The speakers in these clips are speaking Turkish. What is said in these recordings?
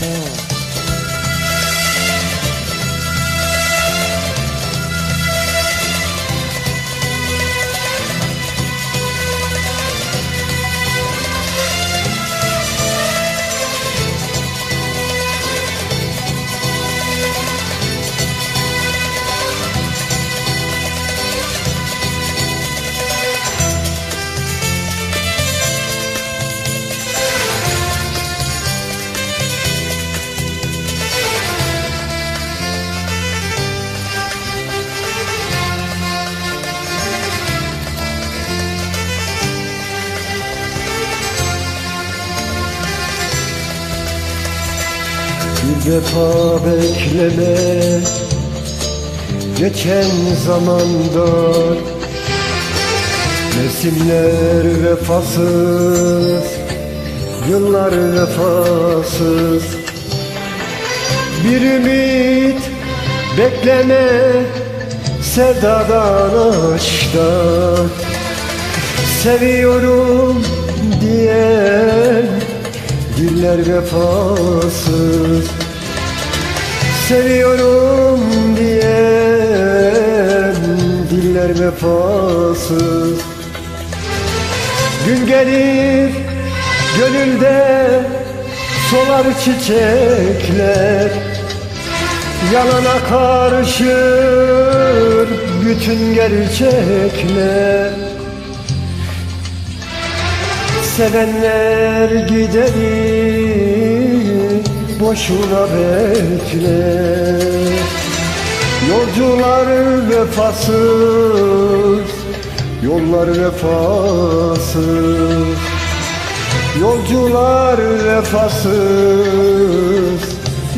Mm. Bir defa bekleme. Geçen zamanda Mevsimler vefasız Yıllar vefasız. Bir ümit bekleme Sevdadan aşktan. Seviyorum Diller vefasız Seviyorum diyen Diller vefasız. Gün gelir gönülde Solar çiçekler. Yalana karışır bütün gerçekler Sevenler gideri boşuna bekler Yolcular vefasız, yollar vefasız. Yolcular vefasız,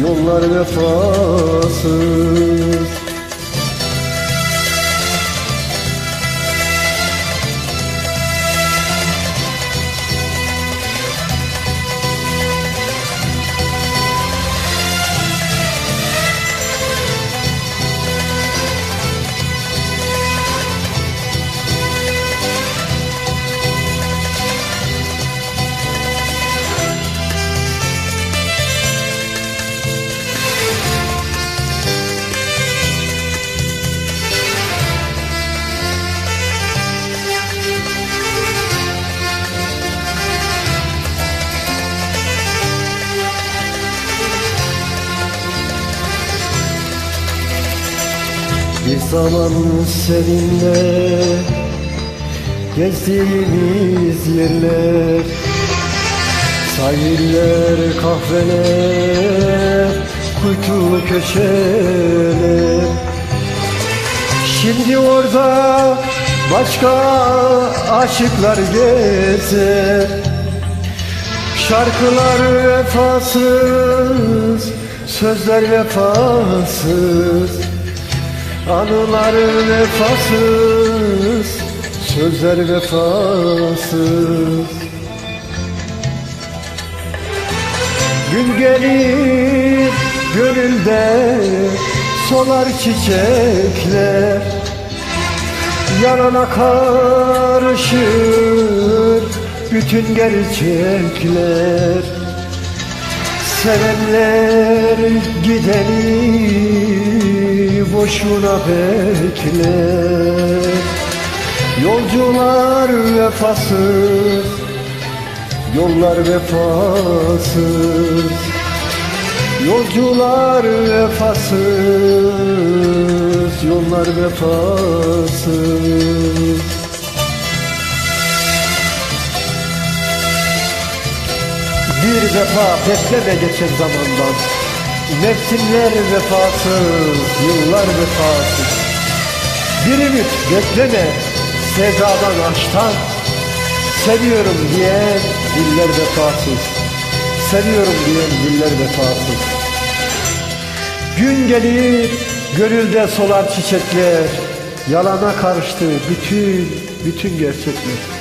yollar vefasız zaman seninle gezdiğimiz yerler Sahiller, kahveler, kuytu köşeler. Şimdi orada başka aşıklar gezer Şarkılar vefasız, sözler vefasız Anılar vefasız, sözler vefasız. Gün gelir gönülde solar çiçekler. Yanana karışır bütün gerçekler. Sevenler gideni boşuna bekler Yolcular vefasız, yollar vefasız. Yolcular vefasız, yollar vefasız. Bir defa bekleme geçen zamandan Mevsimler vefasız, yıllar vefasız Bir ümit bekleme sevdadan aşktan Seviyorum diyen diller vefasız Seviyorum diyen diller vefasız Gün gelir gönülde solar çiçekler Yalana karıştı bütün bütün gerçekler